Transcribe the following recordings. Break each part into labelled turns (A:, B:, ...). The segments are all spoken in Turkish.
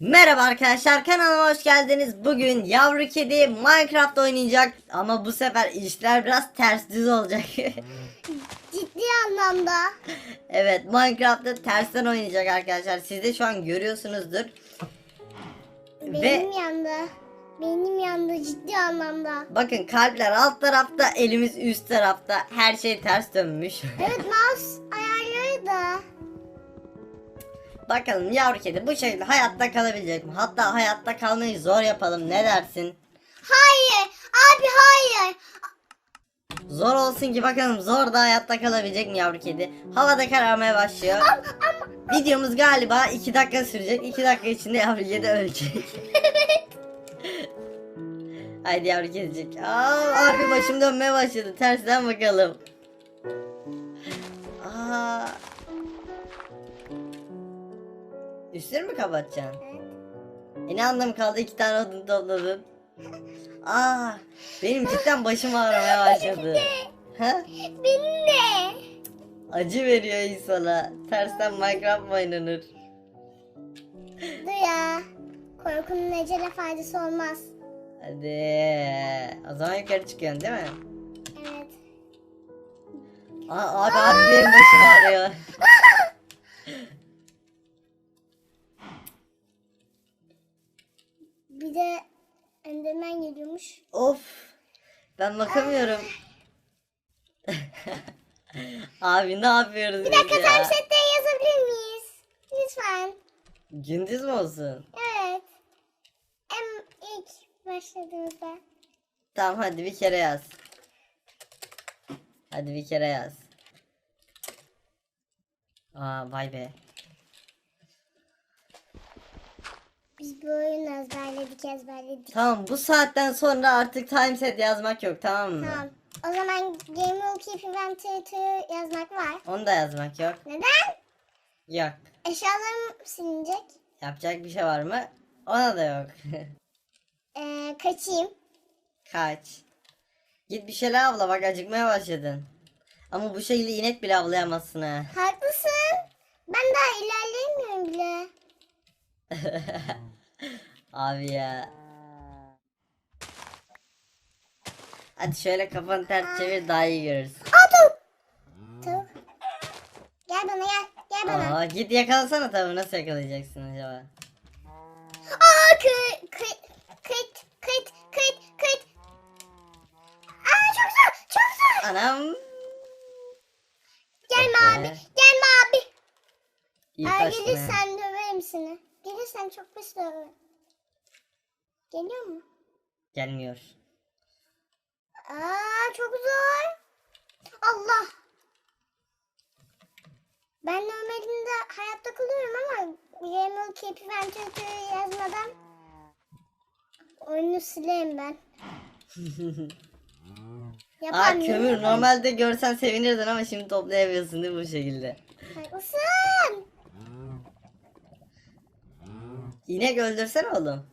A: Merhaba arkadaşlar kanalıma hoş geldiniz. Bugün yavru kedi Minecraft oynayacak ama bu sefer işler biraz ters düz olacak.
B: Ciddi anlamda.
A: evet Minecraft'ta tersten oynayacak arkadaşlar. Siz de şu an görüyorsunuzdur.
B: Benim yandı. Benim yandı ciddi anlamda.
A: Bakın kalpler alt tarafta, elimiz üst tarafta. Her şey ters dönmüş.
B: Evet mouse ayarları da.
A: Bakalım yavru kedi bu şekilde hayatta kalabilecek mi? Hatta hayatta kalmayı zor yapalım. Ne dersin?
B: Hayır. Abi hayır.
A: Zor olsun ki bakalım zor da hayatta kalabilecek mi yavru kedi? Havada kararmaya başlıyor. Videomuz galiba 2 dakika sürecek. 2 dakika içinde yavru kedi ölecek. Haydi yavru kedicik. Aa, harbi başım dönmeye başladı. Tersten bakalım. Aa. Üstünü mü kapatacaksın? E ne anlamı kaldı iki tane odun topladım. Aa, benim cidden başım ağrımaya başladı. Ha?
B: Benim de.
A: Acı veriyor insana. Tersten Minecraft mı oynanır?
B: Dur ya. Korkunun ecele faydası olmaz.
A: Hadi. O zaman yukarı çıkıyorsun değil mi?
B: Evet.
A: Aa, abi abi benim başım ağrıyor.
B: Geliyormuş.
A: Of. Ben bakamıyorum. abi ne yapıyoruz
B: Bir dakika
A: biz ya?
B: timesette yazabilir miyiz? Lütfen.
A: Gündüz mü olsun?
B: Evet. En ilk başladığımızda.
A: Tamam hadi bir kere yaz. Hadi bir kere yaz. Aa vay be.
B: Biz bu oyunu ezberledik ezberledik.
A: Tamam bu saatten sonra artık timeset yazmak yok tamam mı?
B: Tamam. O zaman Game Rule Keep Inventory yazmak var.
A: Onu da yazmak yok.
B: Neden?
A: Yok.
B: Eşyalarım silinecek.
A: Yapacak bir şey var mı? Ona da yok.
B: Ee, kaçayım.
A: Kaç. Git bir şeyler avla bak acıkmaya başladın. Ama bu şekilde inek bile avlayamazsın ha.
B: Haklısın. Ben daha bile.
A: Abi ya. Hadi şöyle kafanı ters çevir daha iyi görürsün.
B: Aa. Tavuk. Gel bana gel. Gel bana.
A: Aa, git yakalasana tabii nasıl yakalayacaksın acaba?
B: Aa kıt kıt kıt kıt kıt kıt. Aa çok zor çok zor.
A: Anam.
B: Gelme
A: Okey.
B: abi. Gelme abi.
A: İyi
B: Eğer gelirsen döverim seni. Gelirsen çok döverim. Geliyor mu?
A: Gelmiyor.
B: Aa çok zor. Allah. Ben normalde hayatta kalıyorum ama Game Keep Inventory yazmadan oyunu sileyim ben.
A: Aa
B: Yapamıyorum.
A: kömür normalde görsen sevinirdin ama şimdi toplayamıyorsun değil mi bu şekilde?
B: Haklısın.
A: İnek öldürsene oğlum.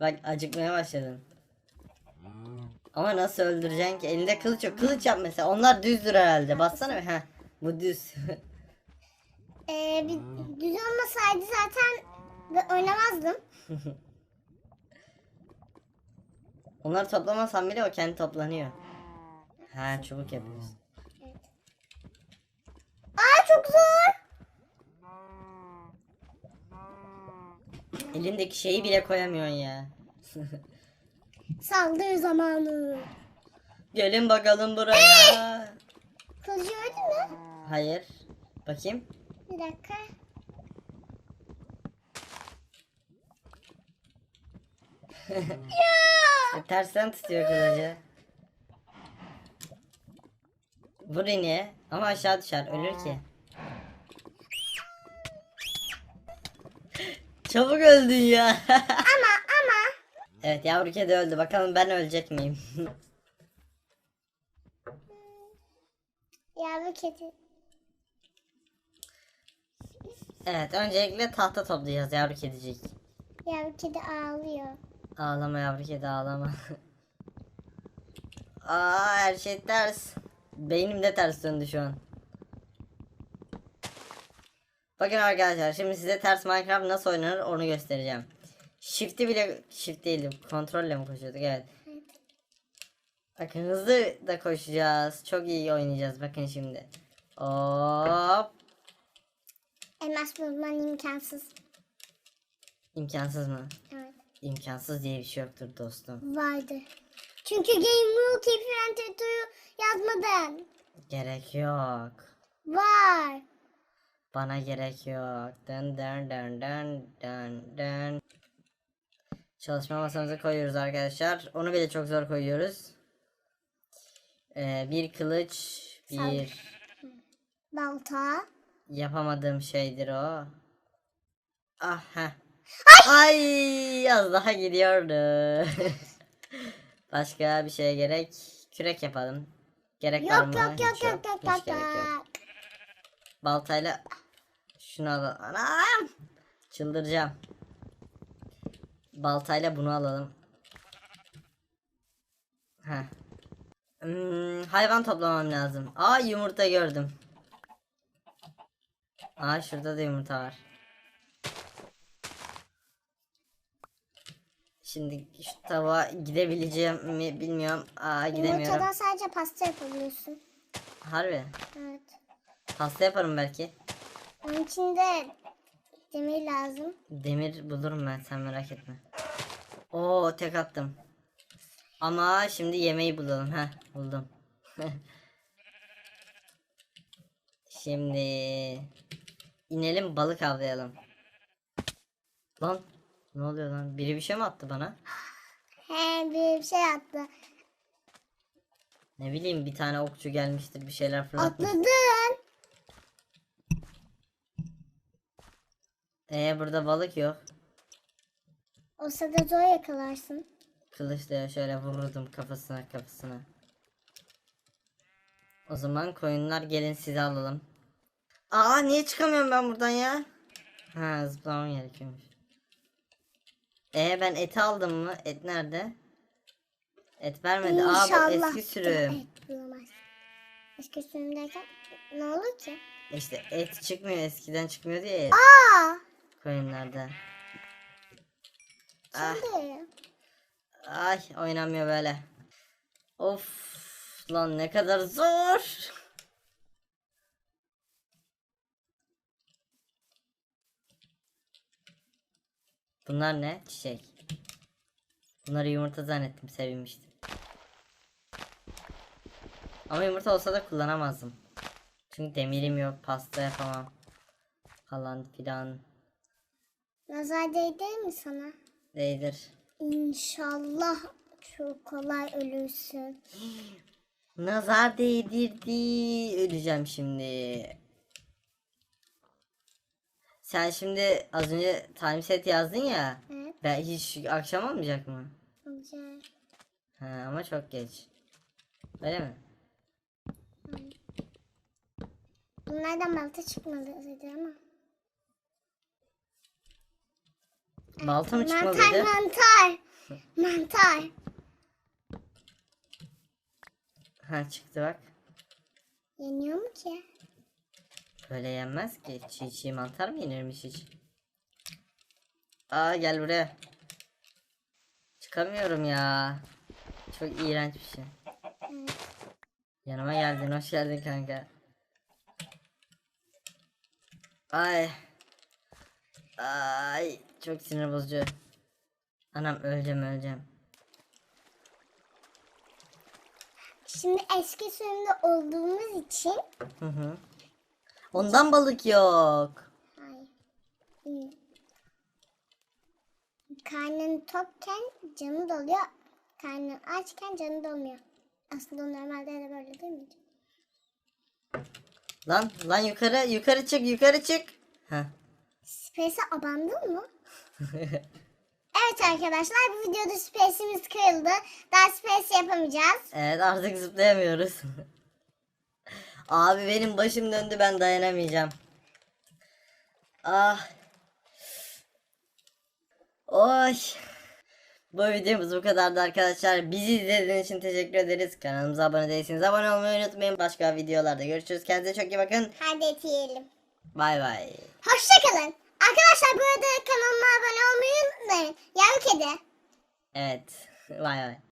A: Bak acıkmaya başladın. Ama nasıl öldüreceksin ki? Elinde kılıç yok. Kılıç yap mesela. Onlar düzdür herhalde. Bassana bir. Heh. Bu düz.
B: Ee, bir düz olmasaydı zaten oynamazdım.
A: Onları toplamasan bile o kendi toplanıyor. Ha çubuk yapıyorsun.
B: Aa çok zor.
A: Elindeki şeyi bile koyamıyorsun ya.
B: Saldırı zamanı.
A: Gelin bakalım buraya.
B: Kılıcı öldü mü?
A: Hayır. Bakayım.
B: Bir dakika.
A: E, tersten tutuyor kılıcı. Vur ineğe. Ama aşağı düşer. Ölür ki. Çabuk öldün ya.
B: Ama ama
A: evet yavru kedi öldü. Bakalım ben ölecek miyim?
B: yavru kedi.
A: evet öncelikle tahta toplayacağız yavru kedicik.
B: Yavru kedi ağlıyor.
A: Ağlama yavru kedi ağlama. Aa her şey ters. Beynim de ters döndü şu an. Bakın arkadaşlar şimdi size ters Minecraft nasıl oynanır onu göstereceğim. Shift'i bile shift değildi. Kontrolle mi koşuyorduk? Evet. Bakın hızlı da koşacağız. Çok iyi oynayacağız. Bakın şimdi. Hop.
B: Elmas bulman imkansız.
A: İmkansız mı?
B: Evet.
A: İmkansız diye bir şey yoktur dostum.
B: Vardı. Çünkü Game Rule Keep Tutu'yu yazmadın.
A: Gerek yok.
B: Var.
A: Bana gerek yok. Dın dın dın dın dın dın. Çalışma masamıza koyuyoruz arkadaşlar. Onu bile çok zor koyuyoruz. Ee, bir kılıç, bir
B: Balta.
A: yapamadığım şeydir o. Ah heh. Ay az daha gidiyordu. Başka bir şeye gerek. Kürek yapalım. Gerek var mı?
B: Yok yok yok yok yok yok
A: yok.
B: yok.
A: Baltayla şunu alalım. Anam! Çıldıracağım. Baltayla bunu alalım. Heh. Hmm, hayvan toplamam lazım. Aa yumurta gördüm. Aa şurada da yumurta var. Şimdi şu tavuğa gidebileceğim mi bilmiyorum. Aa gidemiyorum.
B: Yumurtadan sadece pasta yapabiliyorsun.
A: Harbi.
B: Evet.
A: Pasta yaparım belki.
B: Onun için de demir lazım.
A: Demir bulurum ben sen merak etme. Oo tek attım. Ama şimdi yemeği bulalım. Heh buldum. şimdi inelim balık avlayalım. Lan ne oluyor lan? Biri bir şey mi attı bana?
B: He bir şey attı.
A: Ne bileyim bir tane okçu gelmiştir bir şeyler fırlatmış.
B: Atladın.
A: Ee burada balık yok.
B: O sırada zor yakalarsın.
A: Kılıçla şöyle vururdum kafasına kafasına. O zaman koyunlar gelin sizi alalım. Aa niye çıkamıyorum ben buradan ya? Ha zıplamam gerekiyormuş. Ee ben eti aldım mı? Et nerede? Et vermedi. Aa bu
B: İnşallah.
A: eski sürüm.
B: Bulamaz. Eski sürüm derken ne olur ki?
A: İşte et çıkmıyor eskiden çıkmıyordu ya et
B: Aa!
A: Koyunlarda. Ah. Ay oynamıyor böyle. Of lan ne kadar zor. Bunlar ne? Çiçek. Bunları yumurta zannettim sevinmiştim. Ama yumurta olsa da kullanamazdım. Çünkü demirim yok pasta yapamam. Falan filan.
B: Nazar değdi mi sana?
A: Değdir.
B: İnşallah çok kolay ölürsün.
A: Nazar değdirdi. Öleceğim şimdi. Sen şimdi az önce time set yazdın ya.
B: Evet.
A: Ben hiç akşam olmayacak mı?
B: Güzel.
A: Ha, ama çok geç. Öyle mi?
B: Bunlardan balta çıkmadı ama.
A: Balta mı
B: Mantar
A: çıkmalıydı?
B: mantar. mantar.
A: Ha çıktı bak.
B: Yeniyor mu ki?
A: Böyle yenmez ki. Çiğ çiğ mantar mı yenirmiş hiç? Aa gel buraya. Çıkamıyorum ya. Çok iğrenç bir şey.
B: Evet.
A: Yanıma geldin. Hoş geldin kanka. Ay. Ay. Çok sinir bozucu. Anam öleceğim öleceğim.
B: Şimdi eski sürümde olduğumuz için
A: Hı hı. Ondan balık yok.
B: Hayır. Hmm. Karnın tokken canı doluyor. Karnın açken canı dolmuyor. Aslında normalde de böyle değil mi?
A: Lan lan yukarı yukarı çık yukarı çık. Heh.
B: Space'e abandın mı? Evet arkadaşlar bu videoda Space'imiz kırıldı. Daha Space yapamayacağız.
A: Evet artık zıplayamıyoruz. Abi benim başım döndü ben dayanamayacağım. Ah. Oy. Bu videomuz bu kadardı arkadaşlar. Bizi izlediğiniz için teşekkür ederiz. Kanalımıza abone değilseniz abone olmayı unutmayın. Başka videolarda görüşürüz. Kendinize çok iyi bakın.
B: Hadi et yiyelim.
A: Bay bay.
B: Hoşçakalın. Arkadaşlar bu arada kanalıma abone olmayı unutmayın. Yavru kedi.
A: Evet. Bay bay.